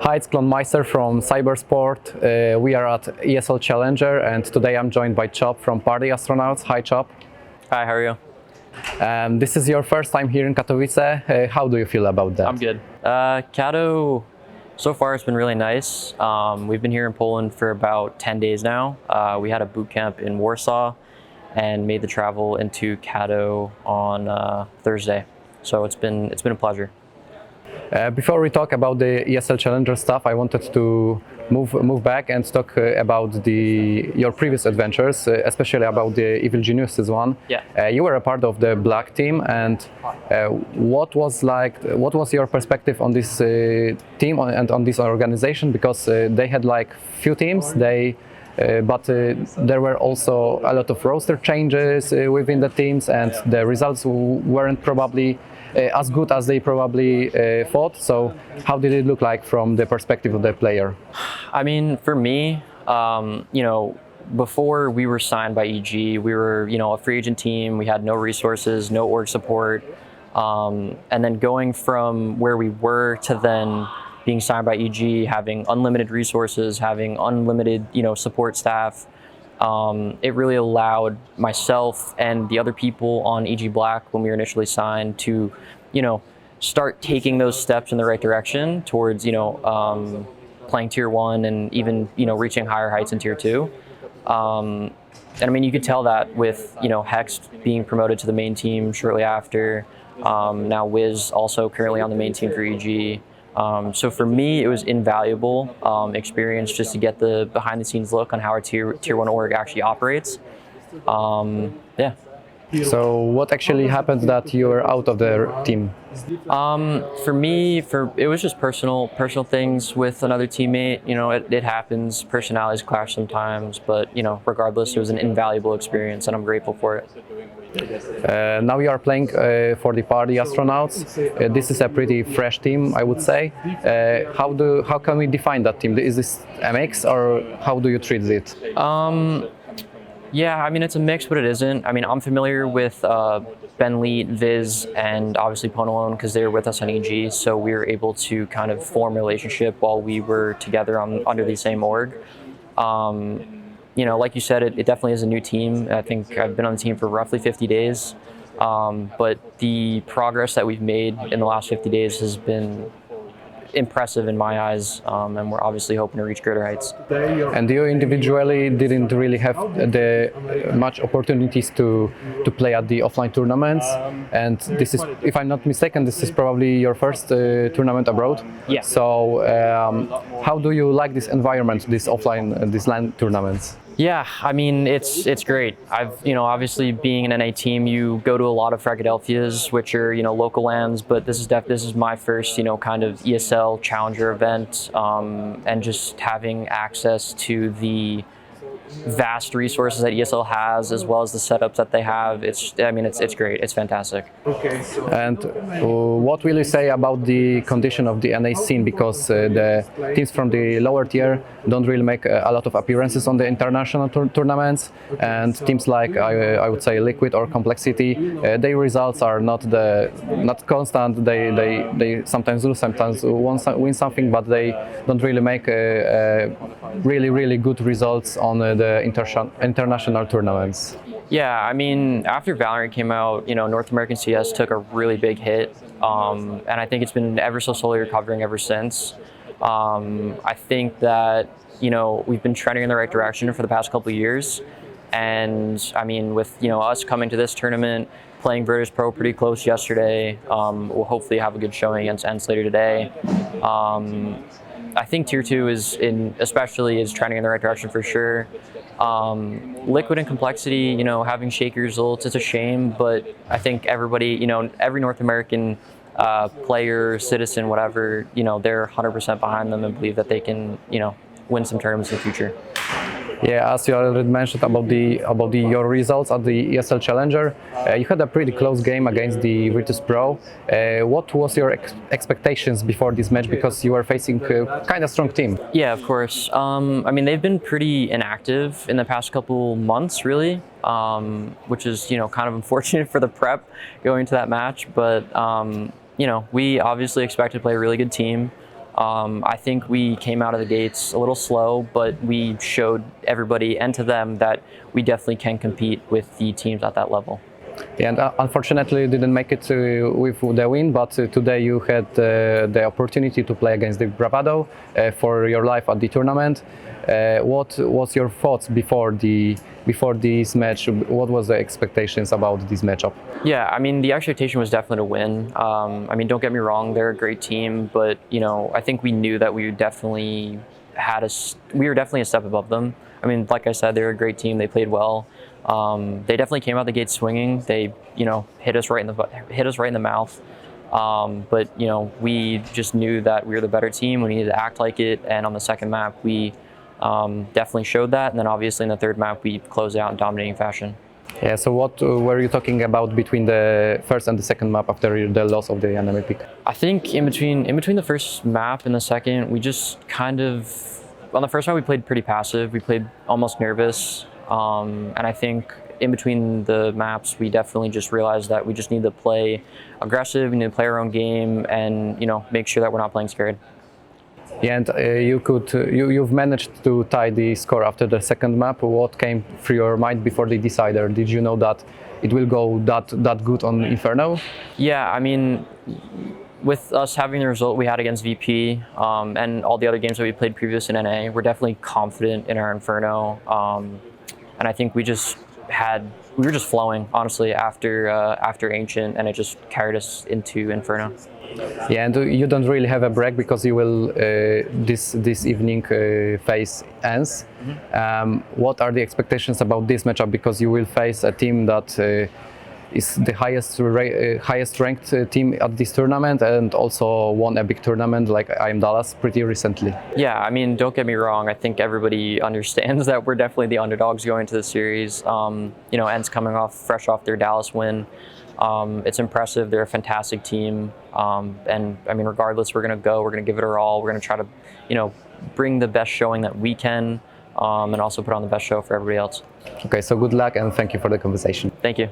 Hi, it's Klon Meister from Cybersport. Uh, we are at ESL Challenger, and today I'm joined by Chop from Party Astronauts. Hi, Chop. Hi, how are you? Um, this is your first time here in Katowice. Uh, how do you feel about that? I'm good. Uh, Kato, so far it's been really nice. Um, we've been here in Poland for about 10 days now. Uh, we had a boot camp in Warsaw and made the travel into Kato on uh, Thursday. So it's been it's been a pleasure. Uh, before we talk about the ESL Challenger stuff, I wanted to move move back and talk uh, about the your previous adventures, uh, especially about the Evil Geniuses one. Yeah. Uh, you were a part of the Black team, and uh, what was like? What was your perspective on this uh, team and on this organization? Because uh, they had like few teams. They uh, but uh, there were also a lot of roster changes uh, within the teams, and the results w- weren't probably as good as they probably uh, thought. So, how did it look like from the perspective of the player? I mean, for me, um, you know, before we were signed by EG, we were, you know, a free agent team. We had no resources, no org support. Um, and then going from where we were to then being signed by EG, having unlimited resources, having unlimited, you know, support staff, um, it really allowed myself and the other people on EG Black when we were initially signed to, you know, start taking those steps in the right direction towards, you know, um, playing tier one and even, you know, reaching higher heights in tier two. Um, and I mean, you could tell that with, you know, Hex being promoted to the main team shortly after. Um, now Wiz also currently on the main team for EG. Um, so for me, it was invaluable um, experience just to get the behind the scenes look on how our tier tier one org actually operates. Um, yeah. So, what actually happened that you were out of the team? Um, for me, for it was just personal personal things with another teammate. You know, it, it happens. Personalities clash sometimes, but you know, regardless, it was an invaluable experience, and I'm grateful for it. Uh, now you are playing uh, for the Party Astronauts. Uh, this is a pretty fresh team, I would say. Uh, how do how can we define that team? Is this a mix, or how do you treat it? Um, yeah, I mean it's a mix, but it isn't. I mean I'm familiar with uh, Ben Leet, Viz, and obviously Ponalone because they were with us on EG, so we were able to kind of form a relationship while we were together on under the same org. Um, you know, like you said, it, it definitely is a new team. I think I've been on the team for roughly 50 days, um, but the progress that we've made in the last 50 days has been impressive in my eyes, um, and we're obviously hoping to reach greater heights. And you individually didn't really have the much opportunities to to play at the offline tournaments. And this is, if I'm not mistaken, this is probably your first uh, tournament abroad. Yeah. So um, how do you like this environment, this offline, uh, these LAN tournaments? Yeah, I mean it's it's great. I've you know obviously being an NA team, you go to a lot of Philadelphia's, which are you know local lands, but this is def- this is my first you know kind of ESL challenger event, um, and just having access to the vast resources that ESL has, as well as the setups that they have. It's I mean it's it's great. It's fantastic. Okay. And uh, what will you say about the condition of the NA scene? Because uh, the teams from the lower tier don't really make uh, a lot of appearances on the international tour- tournaments, and teams like I, I would say Liquid or Complexity, uh, their results are not the not constant. They they, they sometimes lose, sometimes win, win something, but they don't really make uh, uh, really really good results on uh, the inter- international tournaments. Yeah, I mean, after Valorant came out, you know, North American CS took a really big hit, um, and I think it's been ever so slowly recovering ever since. Um, I think that you know we've been trending in the right direction for the past couple of years, and I mean, with you know us coming to this tournament, playing Virtus Pro pretty close yesterday, um, we'll hopefully have a good showing against Ents later today. I think tier two is in especially is trending in the right direction for sure. Um, liquid and complexity, you know, having shaky results, it's a shame, but I think everybody, you know, every North American uh, player, citizen, whatever, you know, they're 100% behind them and believe that they can, you know, win some tournaments in the future. Yeah, as you already mentioned about the about the your results at the ESL Challenger, uh, you had a pretty close game against the Virtus Pro. Uh, what was your ex- expectations before this match? Because you were facing a kind of strong team. Yeah, of course. Um, I mean, they've been pretty inactive in the past couple months, really, um, which is you know kind of unfortunate for the prep going to that match. But um, you know, we obviously expect to play a really good team. Um, I think we came out of the gates a little slow, but we showed everybody and to them that we definitely can compete with the teams at that level. And uh, unfortunately, you didn't make it with the win. But uh, today you had uh, the opportunity to play against the Bravado uh, for your life at the tournament. Uh, what was your thoughts before the before this match? What was the expectations about this matchup? Yeah, I mean, the expectation was definitely to win. Um, I mean, don't get me wrong, they're a great team, but you know, I think we knew that we definitely had a, we were definitely a step above them. I mean, like I said, they're a great team. They played well. Um, they definitely came out the gate swinging. They, you know, hit us right in the hit us right in the mouth. Um, but you know, we just knew that we were the better team. We needed to act like it. And on the second map, we um, definitely showed that. And then obviously in the third map, we closed out in dominating fashion. Yeah. So what uh, were you talking about between the first and the second map after the loss of the enemy pick? I think in between in between the first map and the second, we just kind of on the first map we played pretty passive. We played almost nervous, um, and I think in between the maps we definitely just realized that we just need to play aggressive. We need to play our own game, and you know make sure that we're not playing scared. Yeah, and uh, you could uh, you you've managed to tie the score after the second map. What came through your mind before the decider? Did you know that it will go that that good on Inferno? Yeah, I mean, with us having the result we had against VP um, and all the other games that we played previous in NA, we're definitely confident in our Inferno. Um, and I think we just had we were just flowing honestly after uh, after Ancient, and it just carried us into Inferno. Yeah, and you don't really have a break because you will uh, this this evening uh, face ends. Um, what are the expectations about this matchup? Because you will face a team that uh, is the highest uh, highest ranked uh, team at this tournament and also won a big tournament like IM Dallas pretty recently. Yeah, I mean, don't get me wrong. I think everybody understands that we're definitely the underdogs going into the series. Um, you know, ends coming off fresh off their Dallas win. Um, it's impressive. They're a fantastic team, um, and I mean, regardless, we're gonna go. We're gonna give it our all. We're gonna try to, you know, bring the best showing that we can, um, and also put on the best show for everybody else. Okay, so good luck and thank you for the conversation. Thank you.